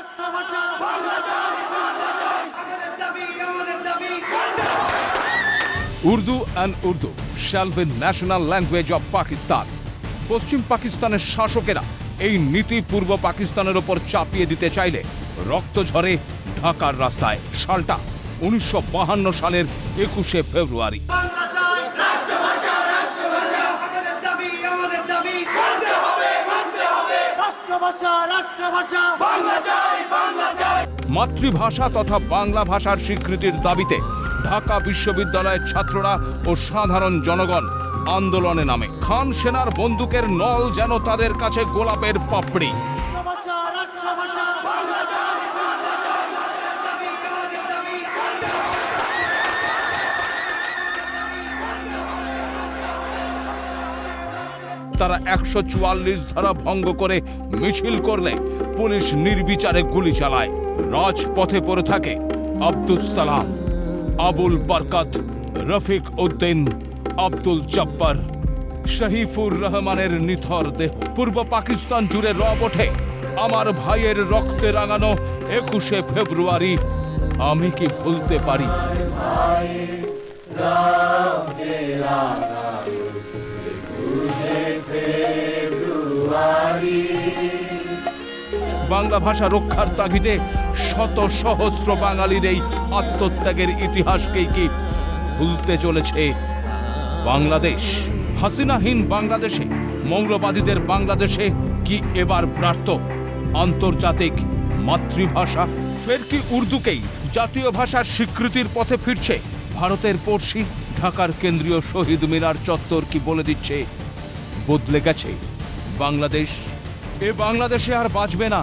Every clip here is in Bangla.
রাষ্ট্রভাষা বাংলা বাংলা আমাদের দাবি আমাদের দাবি। Urdu and Urdu shall be national language of Pakistan. পশ্চিম পাকিস্তানের শাসকেরা এই নীতি পূর্ব পাকিস্তানের ওপর চাপিয়ে দিতে চাইলে রক্ত ঝরে ঢাকার রাস্তায়। সালটা উনিশশো বাহান্ন সালের একুশে ফেব্রুয়ারি বাংলা চাই রাষ্ট্রভাষা রাষ্ট্রভাষা আমাদের দাবি আমাদের দাবি মানতে হবে মানতে হবে রাষ্ট্রভাষা রাষ্ট্রভাষা। বাংলা চাই বাংলা চাই মাতৃভাষা তথা বাংলা ভাষার স্বীকৃতির দাবিতে ঢাকা বিশ্ববিদ্যালয়ের ছাত্ররা ও সাধারণ জনগণ আন্দোলনে নামে। খান সেনার বন্দুকের নল যেন তাদের কাছে গোলাপের পাপড়ি। তারা একশো চুয়াল্লিশ ধারা ভঙ্গ করে মিছিল করলে পুলিশ নির্বিচারে গুলি চালায়। রাজপথে পড়ে থাকে আব্দুল সালাম, আবুল বরকত, রফিক উদ্দিন, আব্দুল জব্বার। শহীফুর রহমানের নিথর দেহ পূর্ব পাকিস্তান জুড়ে রব ওঠে। আমার ভাইয়ের রক্তে রাঙানো একুশে ফেব্রুয়ারি, আমি কি ভুলতে পারি? বাংলা ভাষা রক্ষার তাগিদে শত সহস্র বাঙালির এই আত্মত্যাগের ইতিহাসকেই কি ভুলতে চলেছে বাংলাদেশ? হাসিনাহীন বাংলাদেশে, মৌলবাদীদের বাংলাদেশে কি এবার প্রার্থ আন্তর্জাতিক মাতৃভাষা? ফের কি উর্দুকেই জাতীয় ভাষার স্বীকৃতির পথে ফিরছে? ভারতের পড়শি, ঢাকার কেন্দ্রীয় শহীদ মিনার চত্বর কি বলে দিচ্ছে? বদলে গেছে বাংলাদেশ? এ বাংলাদেশে আর বাঁচবে না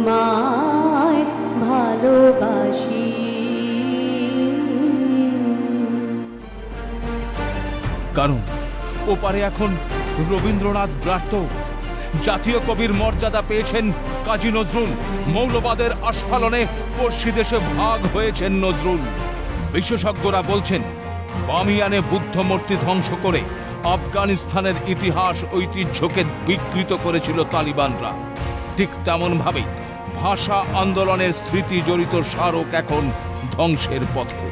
তোমায় ভালোবাসি। কারণ ওপারে এখন রবীন্দ্রনাথ ব্রাত্য। জাতীয় কবির মর্যাদা পেয়েছেন কাজী নজরুল। মৌলবাদের আস্ফালনে পড়শি দেশে ভাগ হয়েছেন নজরুল। বিশেষজ্ঞরা বলছেন, বামিয়ানে বুদ্ধ মূর্তি ধ্বংস করে আফগানিস্তানের ইতিহাস ঐতিহ্যকে বিকৃত করেছিল তালিবানরা। ঠিক তেমনভাবেই ভাষা আন্দোলনের স্মৃতি জড়িত স্মারক এখন ধ্বংসের পথে।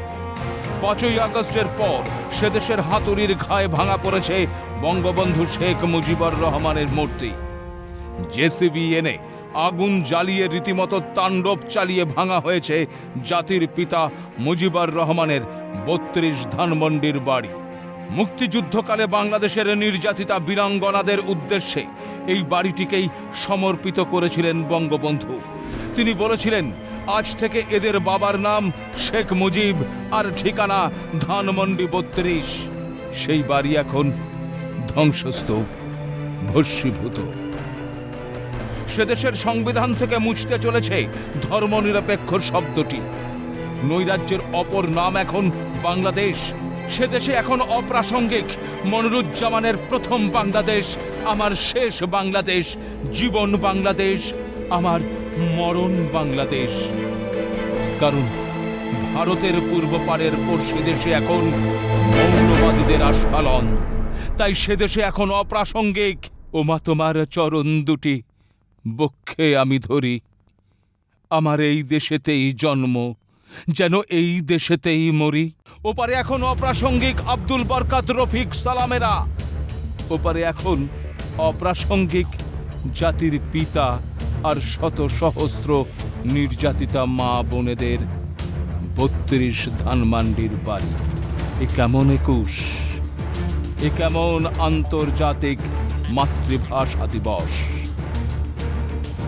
পাঁচই আগস্টের পর সেদেশের হাতুড়ির ঘায়ে ভাঙা পড়েছে বঙ্গবন্ধু শেখ মুজিবুর রহমানের মূর্তি। জেসিবি এনে আগুন জ্বালিয়ে রীতিমতো তাণ্ডব চালিয়ে ভাঙা হয়েছে জাতির পিতা মুজিবুর রহমানের বত্রিশ ধানমন্ডির বাড়ি। মুক্তিযুদ্ধকালে বাংলাদেশের নির্যাতিতা বীরাঙ্গনাদের উদ্দেশ্যে এই বাড়িটিকেই সমর্পিত করেছিলেন বঙ্গবন্ধু। তিনি বলেছিলেন, আজ থেকে এদের বাবার নাম শেখ মুজিব আর ঠিকানা ধানমন্ডি বত্রিশ। সেই বাড়ি এখন ধ্বংসস্তূপ, ভস্মীভূত। সে দেশের সংবিধান থেকে মুছতে চলেছে ধর্মনিরপেক্ষ শব্দটি। নৈরাজ্যের অপর নাম এখন বাংলাদেশ। সে দেশে এখন অপ্রাসঙ্গিক মনিরুজ্জামানের প্রথম বাংলাদেশ, আমার শেষ বাংলাদেশ, জীবন বাংলাদেশ, আমার মরণ বাংলাদেশ। কারণ ভারতের পূর্ব পারের পড়শি দেশে এখন মৌলবাদীদের আস্ফালন। তাই সে দেশে এখন অপ্রাসঙ্গিক। ওমা, তোমার চরণ দুটি বক্ষে আমি ধরি। আমার এই দেশেতেই জন্ম। যেন এই দেশেতেই মরি। ওপারে এখন অপ্রাসঙ্গিক আব্দুল বরকাত, রফিক সালামেরা। ওপারে এখন অপ্রাসঙ্গিক জাতির পিতা আর শত সহস্র নির্যাতিতা মা বোনেদের বত্রিশ ধানমান্ডির বাড়ি। এ কেমন একুশ? এ কেমন আন্তর্জাতিক মাতৃভাষা দিবস?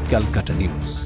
ক্যালকাটা নিউজ।